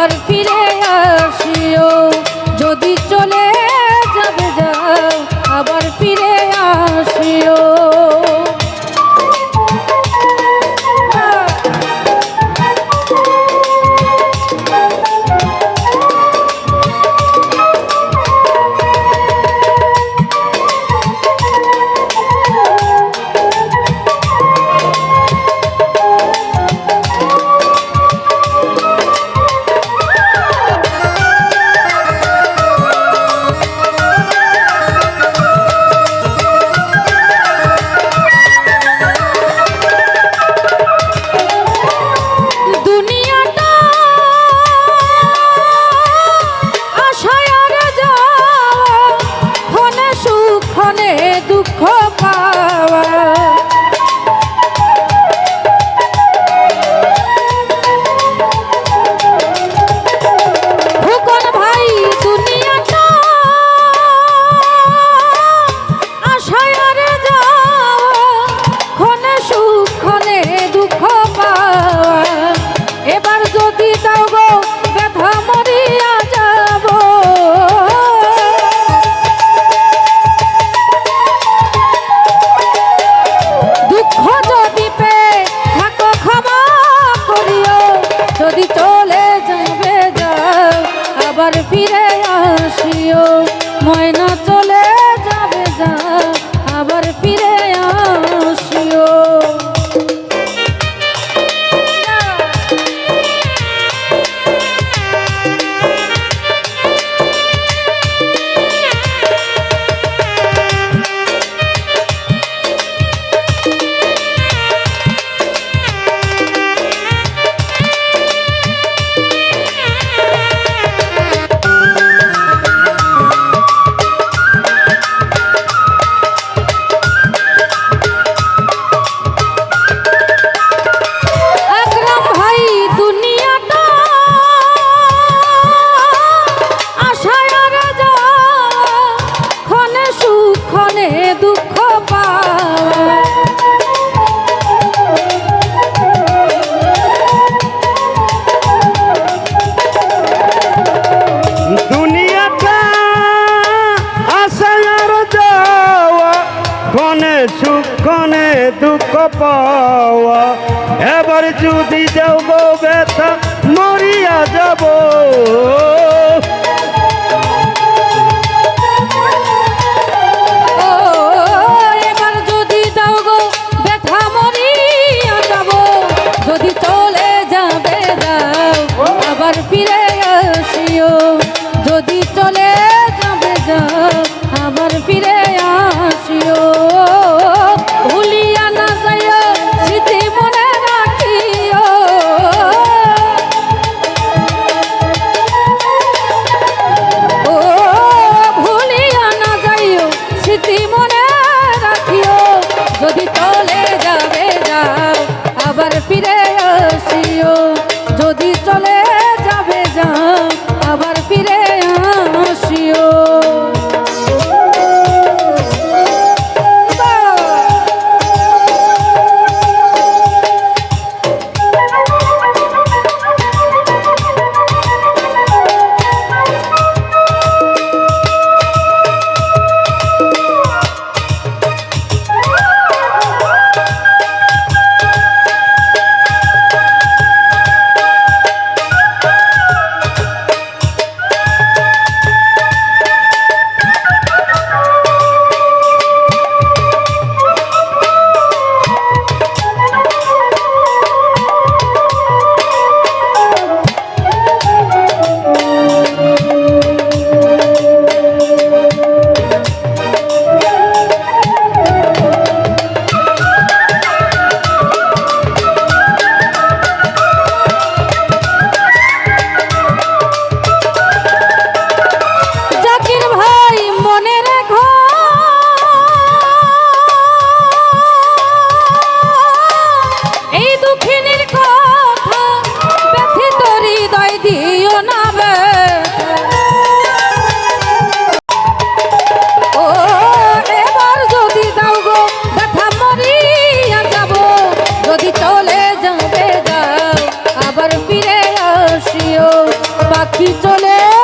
আবার ফিরে জীবনে সুক্ষণে দুঃখ পাওয়া। এবার যদি যাব ব্যথা মরিয়া যাব। পাখি চলে